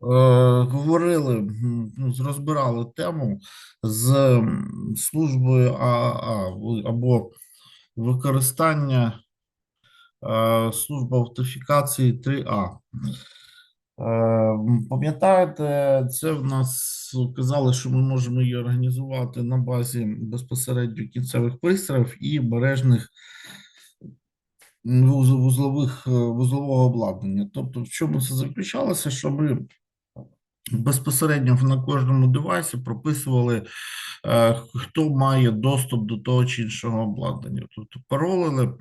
говорили, ну, розбирали тему з службою ААА в- або використання е, служби автентифікації 3А. Е, Пам'ятаєте, це в нас казали, що ми можемо її організувати на базі безпосередньо кінцевих пристроїв і мережних вузлових е, вузлового обладнання. Тобто, в чому це заключалося, що ми безпосередньо на кожному девайсі прописували, е, хто має доступ до того чи іншого обладнання. Тобто паролили,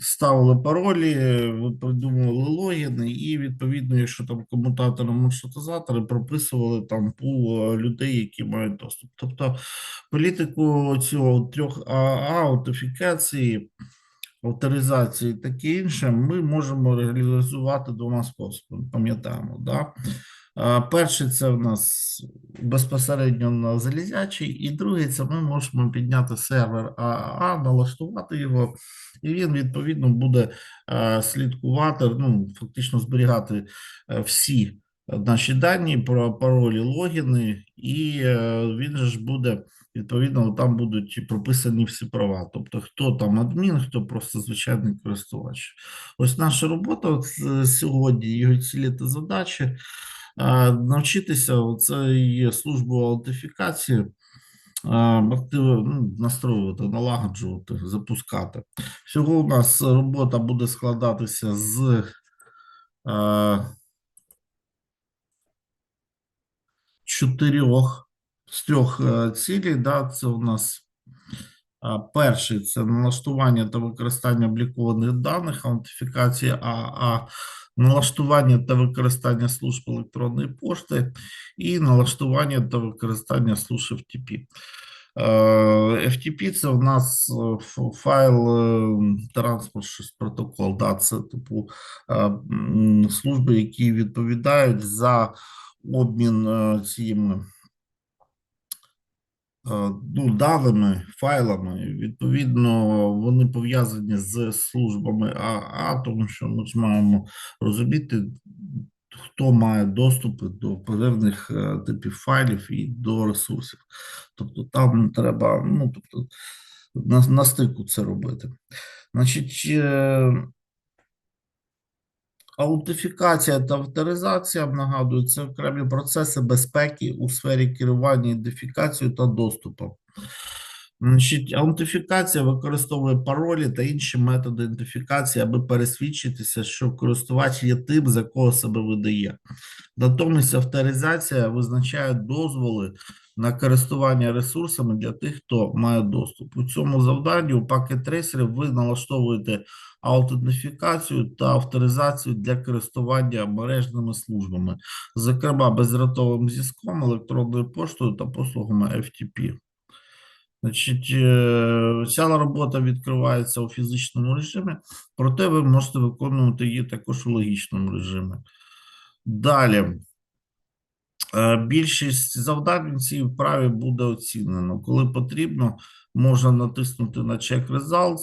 ставили паролі, е, придумували логіни, і відповідно, якщо там комутатори, маршрутизатори, прописували там пул е, людей, які мають доступ. Тобто політику цього трьох АА, аутентифікації, авторизації і таке інше, ми можемо реалізувати двома способами. Пам'ятаємо, да? Перший це в нас безпосередньо на залізячий, і другий це ми можемо підняти сервер АА, налаштувати його, і він відповідно буде слідкувати, ну фактично зберігати е, всі наші дані про паролі, логіни, і е, він же ж буде. Відповідно, там будуть прописані всі права. Тобто, хто там адмін, хто просто звичайний користувач. Ось наша робота от, е, сьогодні, його цілі та задачі е, навчитися цієї службу аутентифікації е, ну, настроювати, налагоджувати, запускати. Всього у нас робота буде складатися з е, чотирьох з трьох е, цілей. Да, це у нас Перший це налаштування та використання облікованих даних, аутентифікація АА, налаштування та використання служб електронної пошти і налаштування та використання служб FTP. Е, FTP це у нас е, файл транспорт протокол. Да, це типу служби, які відповідають за обмін е, цими е, ну, даними, файлами. Відповідно, вони пов'язані з службами АА, тому що ми маємо розуміти, хто має доступи до певних е, типів файлів і до ресурсів. Тобто там треба, ну тобто, на, на стику це робити. Значить, Аутентифікація та авторизація, нагадую, це окремі процеси безпеки у сфері керування ідентифікацією та доступом. Значить, аутентифікація використовує паролі та інші методи ідентифікації, аби пересвідчитися, що користувач є тим, за кого себе видає. Натомість авторизація визначає дозволи на користування ресурсами для тих, хто має доступ. У цьому завданні у пакет трейсерів ви налаштовуєте аутентифікацію та авторизацію для користування мережними службами, зокрема бездротовим зв'язком, електронною поштою та послугами FTP. Значить, е, ця робота відкривається у фізичному режимі, проте ви можете виконувати її також у логічному режимі. Далі. Е, Більшість завдань в цій вправі буде оцінено. Коли потрібно, можна натиснути на Check Results,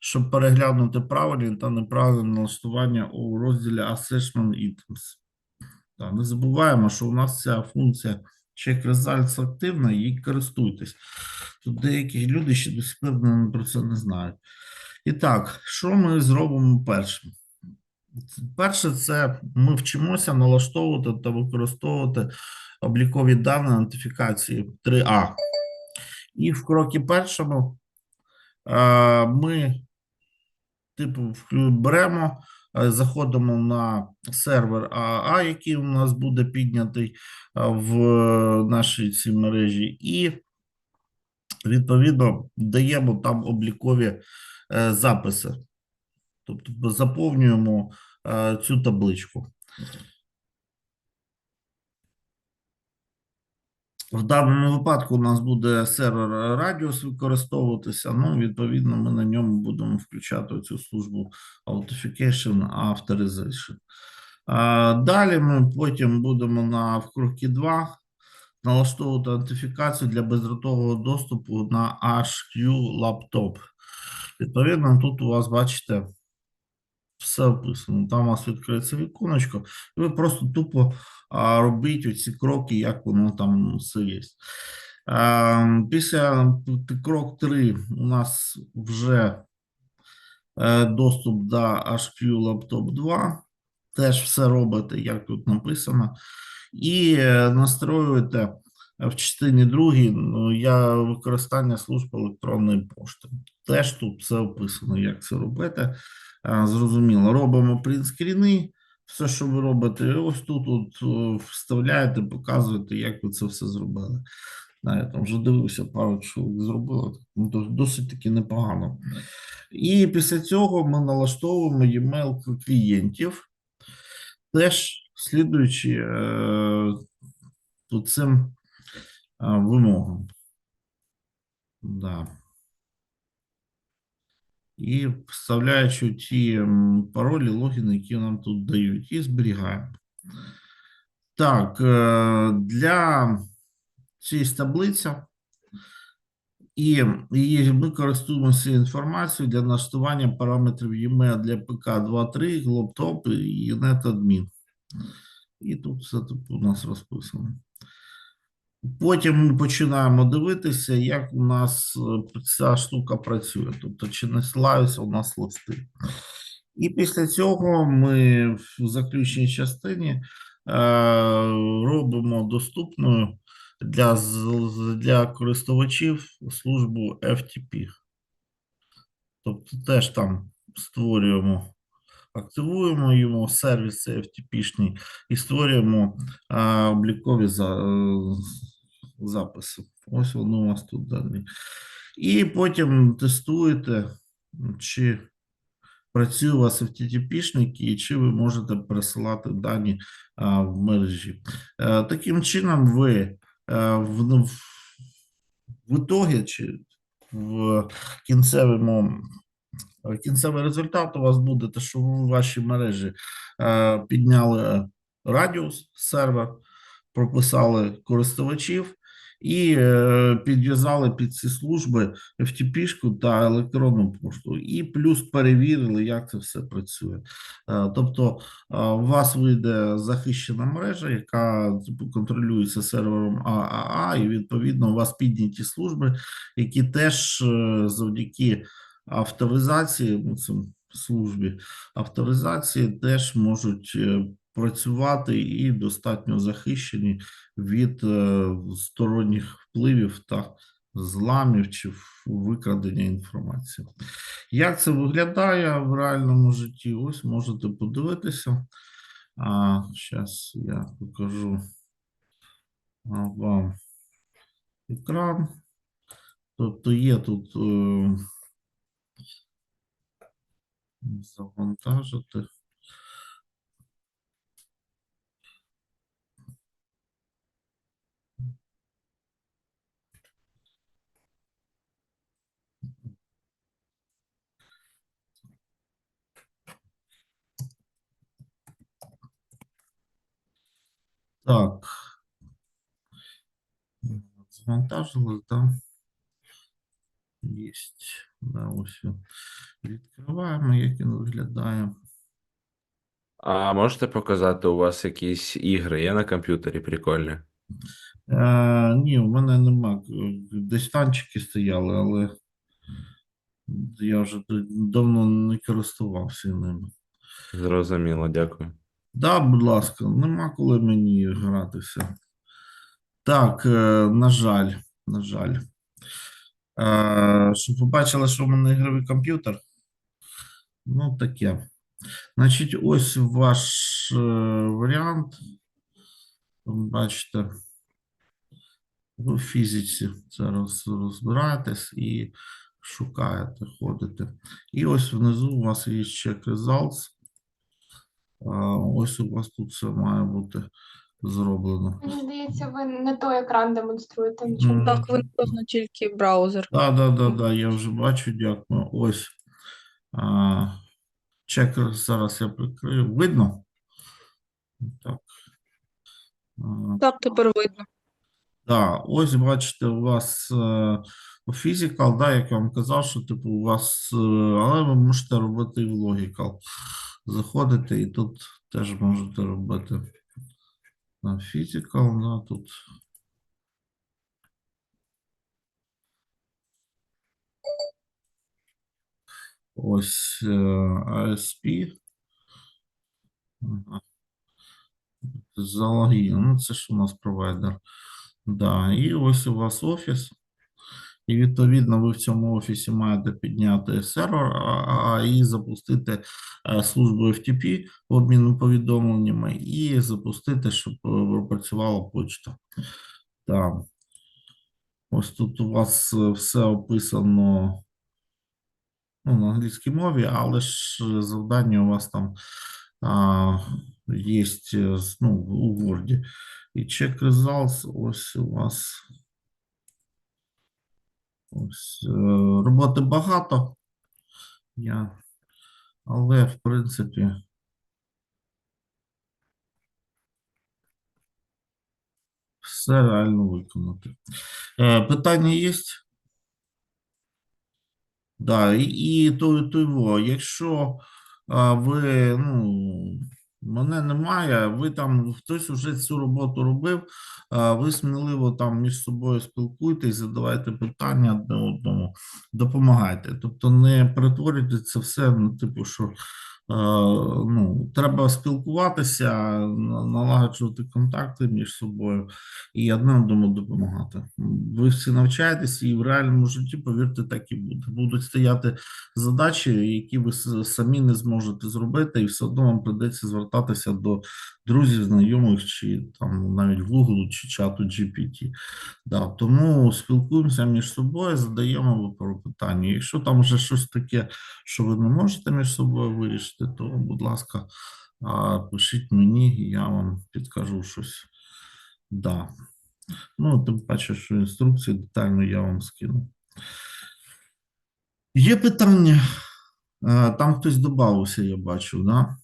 щоб переглянути правильні та неправильні налаштування у розділі Assessment Items. Так, не забуваємо, що у нас ця функція Check Results активна, її користуйтесь. Тут деякі люди ще до сих пір про це не знають. І так, що ми зробимо першим? Перше, це ми вчимося налаштовувати та використовувати облікові дані ідентифікації 3А. І в крокі першому е, ми, типу, беремо, е, заходимо на сервер АА, який у нас буде піднятий е, в нашій цій мережі, і відповідно даємо там облікові записи. Тобто заповнюємо цю табличку. В даному випадку у нас буде сервер Radius використовуватися. Ну, відповідно, ми на ньому будемо включати цю службу Authentication Authorization. Далі ми потім будемо на в крокі 2 налаштовувати аутентифікацію для бездротового доступу на HQ лаптоп. Відповідно, тут у вас бачите все описано. Там у вас відкриється віконечко, і ви просто тупо а, робіть оці кроки, як воно там все є. А, після крок 3 у нас вже е, доступ до HQ Laptop 2. Теж все робите, як тут написано. І е, настроюєте в частині другій ну, я використання служб електронної пошти. Теж тут все описано, як це робити. Зрозуміло, робимо принтскріни. Все, що ви робите, ось тут от, е, вставляєте, показуєте, як ви це все зробили. Я там вже дивився, пару чоловік зробили. Ну, Досить таки непогано. І після цього ми налаштовуємо e-mail клієнтів, теж слідуючи е, цим вимогам. Да. І вставляючи ті паролі, логіни, які нам тут дають, і зберігаємо. Так, е, для цієї таблиці і її ми користуємося інформацією для налаштування параметрів e-mail для ПК 2.3, Globtop і NetAdmin. І тут все тут у нас розписано. Потім ми починаємо дивитися, як у нас е, ця штука працює, тобто чи не слаються у нас листи. І після цього ми в заключній частині е, робимо доступною для, для користувачів службу FTP. Тобто теж там створюємо, активуємо йому сервіс FTP-шний і створюємо а, облікові за, е, записи. Ось вони у вас тут дані. І потім тестуєте, чи працює у вас FTP-шник і чи ви можете пересилати дані а, в мережі. Е, Таким чином, ви е, в, ну, в, в ітогі чи в кінцевому кінцевий результат у вас буде те, що ви в вашій мережі е, підняли радіус сервер, прописали користувачів і е, підв'язали під ці служби FTP-шку та електронну пошту, і плюс перевірили, як це все працює. Е, Тобто е, у вас вийде захищена мережа, яка контролюється сервером ААА, і відповідно у вас підняті служби, які теж завдяки авторизації, ну, цим службі авторизації теж можуть працювати і достатньо захищені від е, сторонніх впливів та зламів чи викрадення інформації. Як це виглядає в реальному житті? Ось можете подивитися. А, зараз я покажу вам екран. Тобто є тут е, завантажити. Так. Завантажилось, да? Єсть. Да, ось. Відкриваємо, як він виглядає. А можете показати, у вас якісь ігри є на комп'ютері прикольні? Е, ні, у мене нема. Десь танчики стояли, але я вже давно не користувався ними. Зрозуміло, дякую. Да, будь ласка, нема коли мені гратися. Так, е, на жаль, на жаль. Е, щоб ви що в мене ігровий комп'ютер. Ну, таке. Значить, ось ваш е, варіант. Бачите, в фізиці роз, розбираєтесь і шукаєте, ходите. І ось внизу у вас є check results. Ось у вас тут все має бути зроблено. Мені здається, ви не той екран демонструєте нічого. М, Так, виносно тільки браузер. Да, да, да, да, я вже бачу, дякую. Ось. А, чекер зараз я прикрию. Видно? Так. А, Так, тепер видно. Да, ось бачите, у вас е, Physical, да, як я вам казав, що типу у вас, е, але ви можете робити і в Logical. Заходите і тут теж можете робити на physical, да, тут. Ось е, ASP. Ага. Залогін, ну це ж у нас провайдер. Да, і ось у вас офіс. І відповідно ви в цьому офісі маєте підняти сервер а- і запустити е, службу FTP обміну повідомленнями і запустити, щоб е, працювала почта. Так. Ось тут у вас е, все описано ну, на англійській мові, але ж завдання у вас там а, є ну, у Word. І check results, ось у вас. Ось, е, роботи багато. Я, але, в принципі, все реально виконати. Е, питання є? Да, і, і то, то його, якщо а, ви, ну, мене немає, ви там хтось уже цю роботу робив, ви сміливо там між собою спілкуйтесь, задавайте питання одне одному, допомагайте. Тобто не перетворюйте це все, на типу, що ну, треба спілкуватися, налагоджувати контакти між собою і одне одному допомагати. Ви всі навчаєтесь, і в реальному житті, повірте, так і буде. Будуть стояти задачі, які ви самі не зможете зробити, і все одно вам прийдеться звертатися до друзів, знайомих, чи там навіть Google, чи чату GPT. Да, тому спілкуємося між собою, задаємо випору питання. Якщо там вже щось таке, що ви не можете між собою вирішити, то, будь ласка, пишіть мені, я вам підкажу щось. Да. Ну, тим паче, що інструкції детально я вам скину. Є питання? Е, Там хтось додався, я бачу, да?